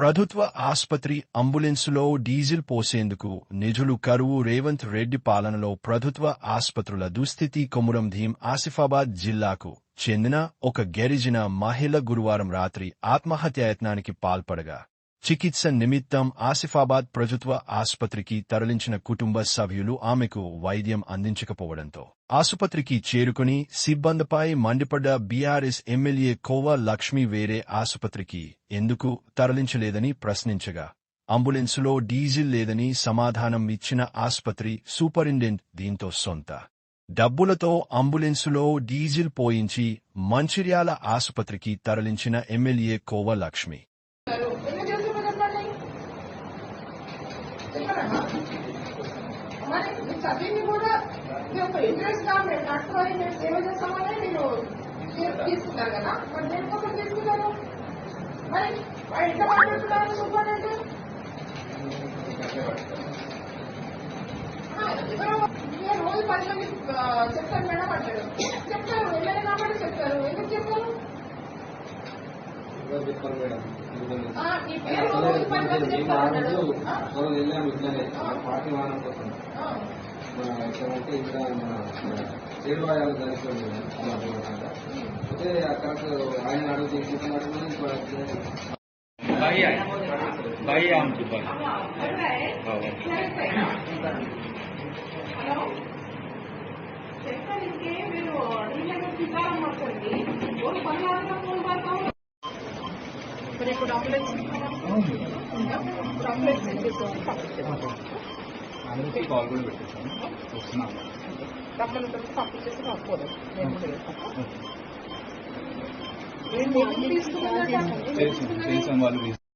ప్రభుత్వ ఆసుపత్రి అంబులెన్సులో డీజిల్ పోసేందుకు నిధులు కరువు రేవంత్ రెడ్డి పాలనలో ప్రభుత్వ ఆసుపత్రుల దుస్థితి కొమురం భీం ఆసిఫాబాద్ జిల్లాకు చెందిన ఒక గిరిజన మహిళ గురువారం రాత్రి ఆత్మహత్యాయత్నానికి పాల్పడగా. చికిత్స నిమిత్తం ఆసిఫాబాద్ ప్రభుత్వ ఆసుపత్రికి తరలించిన కుటుంబ సభ్యులు ఆమెకు వైద్యం అందించకపోవడంతో ఆసుపత్రికి చేరుకుని సిబ్బందిపై మండిపడ్డ బీఆర్ఎస్ ఎమ్మెల్యే కోవా లక్ష్మి వేరే ఆసుపత్రికి ఎందుకు తరలించలేదని ప్రశ్నించగా అంబులెన్సులో డీజిల్ లేదని సమాధానం ఇచ్చిన ఆసుపత్రి సూపరింటెండెంట్ దీంతో సొంత. డబ్బులతో అంబులెన్సులో డీజిల్ పోయించి మంచిర్యాల ఆసుపత్రికి తరలించిన ఎమ్మెల్యే కోవ లక్ష్మి. మరి చదివింది కూడా మీ ఒక ఇంట్రెస్ట్గా మీరు కట్టుకొని మీరు సేవ చేస్తామని మీరు తీసుకున్నారు కదా మరి నేను దేనికోసం తీసుకున్నారు మరి వాడు ఎట్లా మాట్లాడుతున్నారు సూపరింటెండెంట్ ఆ, ఎవరో రోజు పది మంది ఆ, మేడం అంటాడు చెప్తాను చెప్పారు మేడం ఆ, ఈ పేరు రోజు పది మంది మేము చెప్తారు ఆ అన్నాడు. రోజు ఆ? మనం వెళ్ళాము ఇట్లానే మన పార్టీ వాహనం కోసం ఆ. మన ఎక్కడంటే ఇక్కడ మన చేరువాయాలు జరుగుతుంది అయితే అక్కడ ఆయన అడుగు తీసుకున్నట్టు बाई आहे बाई आहे आमची बाई మరి ఇప్పుడు అంబులెన్స్ ఇప్పుడు అంబులెన్స్ అందరికీ కాల్ కూడా పెట్టేసాను వస్తున్నాను. పంపించేసి. నేను తెలిసిన వాళ్ళు